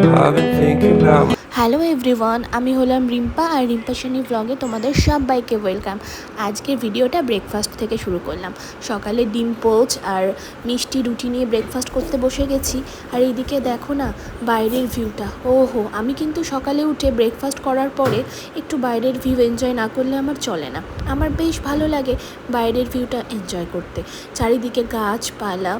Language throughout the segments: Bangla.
I've been thinking about hello everyone, আমি হলাম রিম্পা আর রিম্পা সেনি ব্লগে তোমাদের সবাইকে ওয়েলকাম আজকের ভিডিওটা ব্রেকফাস্ট থেকে শুরু করলাম। সকালে ডিম পোচ আর মিষ্টি রুটি নিয়ে ব্রেকফাস্ট করতে বসে গেছি। আর এইদিকে দেখো না, বাইরের ভিউটা ওহো, আমি কিন্তু সকালে উঠে ব্রেকফাস্ট করার পরে একটু বাইরের ভিউ এনজয় না করলে আমার চলে না। আমার বেশ ভালো লাগে বাইরের ভিউটা এনজয় করতে। চারিদিকে গাছপালা,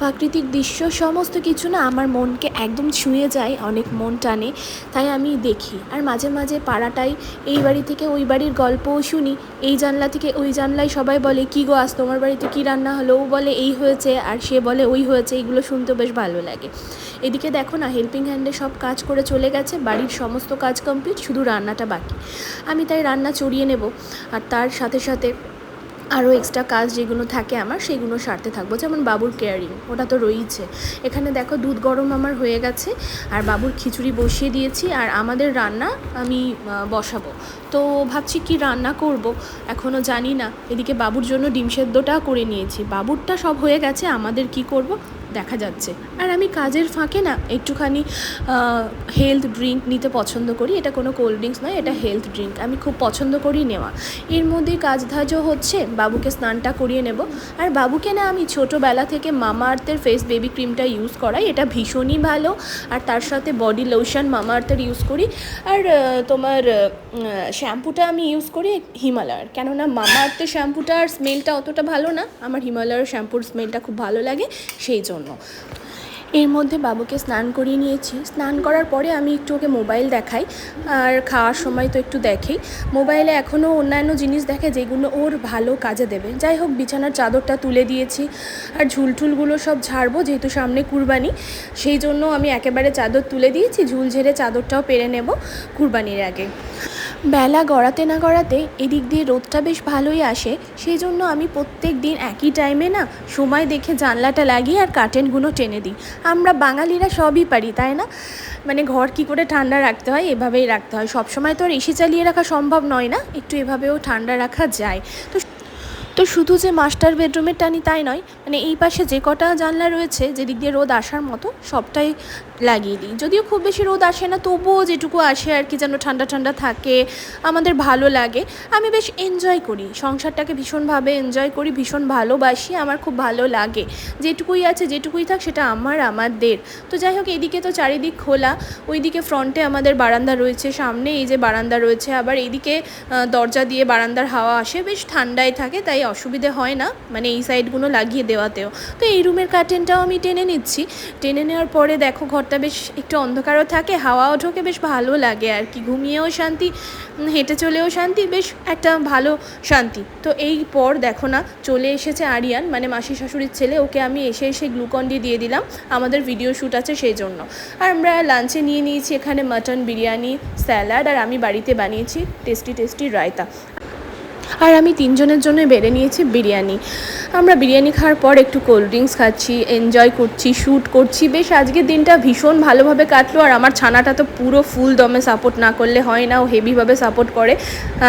প্রাকৃতিক দৃশ্য, সমস্ত কিছু না আমার মনকে একদম ছুঁয়ে যায়, অনেক মন টানে। তাই আমি দেখি। আর মাঝে মাঝে পাড়াটাই এই বাড়ি থেকে ওই বাড়ির গল্পও শুনি। এই জানলা থেকে ওই জানলায় সবাই বলে, কী গো আজ তোমার বাড়িতে কী রান্না হলো? ও বলে, এই হয়েছে। আর সে বলে, ওই হয়েছে। এগুলো শুনতে বেশ ভালো লাগে। এদিকে দেখো না হেল্পিং হ্যান্ডে সব কাজ করে চলে গেছে। বাড়ির সমস্ত কাজ কমপ্লিট শুধু রান্নাটা বাকি। আমি তাই রান্না চড়িয়ে নেব। আর তার সাথে সাথে আরও এক্সট্রা কাজ যেগুলো থাকে আমার, সেগুলো সারতে থাকব। যেমন বাবুর কেয়ারিং ওটা তো রয়েইছে। এখানে দেখো দুধ গরম আমার হয়ে গেছে, আর বাবুর খিচুড়ি বসিয়ে দিয়েছি, আর আমাদের রান্না আমি বসাবো। তো ভাবছি কি রান্না করব এখনও জানি না। এদিকে বাবুর জন্য ডিম সেদ্ধটা করে নিয়েছি। বাবুরটা সব হয়ে গেছে, আমাদের কি করব? দেখা যাচ্ছে। আর আমি কাজের ফাঁকে না একটুখানি হেলথ ড্রিঙ্ক নিতে পছন্দ করি। এটা কোনো কোল্ড ড্রিঙ্কস নয়, এটা হেলথ ড্রিঙ্ক আমি খুব পছন্দ করি নেওয়া। এর মধ্যে কাজ ধাজও হচ্ছে, বাবুকে স্নানটা করিয়ে নেব। আর বাবুকে না আমি ছোটোবেলা থেকে মামা আর্থের ফেস বেবি ক্রিমটা ইউজ করাই। এটা ভীষণই ভালো। আর তার সাথে বডি লোশন মামা আর্থের ইউজ করি। আর তোমার শ্যাম্পুটা আমি ইউজ করি হিমালয়ার। কেননা মামা আর্থের শ্যাম্পুটার স্মেলটা অতটা ভালো না। আমার হিমালয়ার শ্যাম্পুর স্মেলটা খুব ভালো লাগে, সেই জন্য। এর মধ্যে বাবুকে স্নান করিয়ে নিয়েছি। স্নান করার পরে আমি একটু ওকে মোবাইল দেখাই, আর খাওয়ার সময় তো একটু দেখেই। মোবাইলে এখনও অন্যান্য জিনিস দেখে যেগুলো ওর ভালো কাজে দেবে। যাই হোক, বিছানার চাদরটা তুলে দিয়েছি, আর ঝুলটুলগুলো সব ঝাড়বো যেহেতু সামনে কুরবানি। সেই জন্য আমি একেবারে চাদর তুলে দিয়েছি, ঝুল ঝেড়ে চাদরটাও পেরে নেব কুরবানির আগে। বেলা গড়াতে না গড়াতে এদিক দিয়ে রোদটা বেশ ভালোই আসে সেই জন্য আমি প্রত্যেক দিন একই টাইমে না সময় দেখে জানলাটা লাগিয়ে আর কার্টেনগুলো টেনে দিই। আমরা বাঙালিরা সবই পারি, তাই না? মানে ঘর কি করে ঠান্ডা রাখতে হয়, এভাবেই রাখতে হয়। সব সময় তো আর এসি চালিয়ে রাখা সম্ভব নয় না? একটু এভাবেও ঠান্ডা রাখা যায়। তো তো শুধু যে মাস্টার বেডরুমের টানি তাই নয় মানে এই পাশে যে কটা জানলা রয়েছে যেদিক দিয়ে রোদ আসার মতো, সবটাই লাগিয়ে দিই। যদিও খুব বেশি রোদ আসে না, তবুও যেটুকু আসে আর কি, যেন ঠান্ডা ঠান্ডা থাকে, আমাদের ভালো লাগে। আমি বেশ এনজয় করি, সংসারটাকে ভীষণভাবে এনজয় করি, ভীষণ ভালোবাসি, আমার খুব ভালো লাগে। যেটুকুই আছে, যেটুকুই থাক, সেটা আমার, আমাদের। তো যাই হোক, এদিকে তো চারিদিক খোলা, ওইদিকে ফ্রন্টে আমাদের বারান্দা রয়েছে, সামনে এই যে বারান্দা রয়েছে, আবার এইদিকে দরজা দিয়ে বারান্দার হাওয়া আসে, বেশ ঠান্ডায় থাকে, তাই অসুবিধে হয় না মানে এই সাইডগুলো লাগিয়ে দেওয়াতেও। তো এই রুমের কার্টেনটাও আমি টেনে নিচ্ছি। টেনে নেওয়ার পরে দেখো ঘরটা বেশ একটু অন্ধকারও থাকে, হাওয়াও ঢোকে, বেশ ভালো লাগে আর কি। ঘুমিয়েও শান্তি হেঁটে চলেও শান্তি, বেশ একটা ভালো শান্তি। তো এই পর দেখো না, চলে এসেছে আরিয়ান মানে মাসি শাশুড়ির ছেলে, ওকে আমি এসে এসে গ্লুকন ডি দিয়ে দিলাম, আমাদের ভিডিও শ্যুট আছে সেই জন্য। আর আমরা লাঞ্চে নিয়ে নিয়েছি এখানে মাটন বিরিয়ানি স্যালাড আর আমি বাড়িতে বানিয়েছি টেস্টি টেস্টি রায়তা। আর আমি তিনজনের জন্য বেড়ে নিয়েছি বিরিয়ানি। আমরা বিরিয়ানি খাওয়ার পর একটু কোল্ড ড্রিঙ্কস খাচ্ছি এনজয় করছি শ্যুট করছি। বেশ, আজকের দিনটা ভীষণ ভালোভাবে কাটলো আর আমার ছানাটা তো পুরো ফুল দমে সাপোর্ট না করলে হয় না, ও হেভিভাবে সাপোর্ট করে।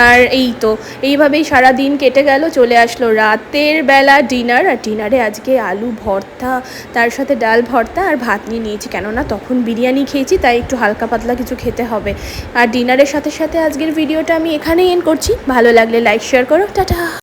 আর এই তো, এইভাবেই সারা দিন কেটে গেল, চলে আসলো রাতের বেলা ডিনার আর ডিনারে আজকে আলু ভর্তা, তার সাথে ডাল ভর্তা আর ভাত নিয়ে নিয়েছি। কেননা তখন বিরিয়ানি খেয়েছি, তাই একটু হালকা পাতলা কিছু খেতে হবে। আর ডিনারের সাথে সাথে আজকের ভিডিওটা আমি এখানেই এন্ড করছি। ভালো লাগলে লাইক শেয়ার করো। টাটা!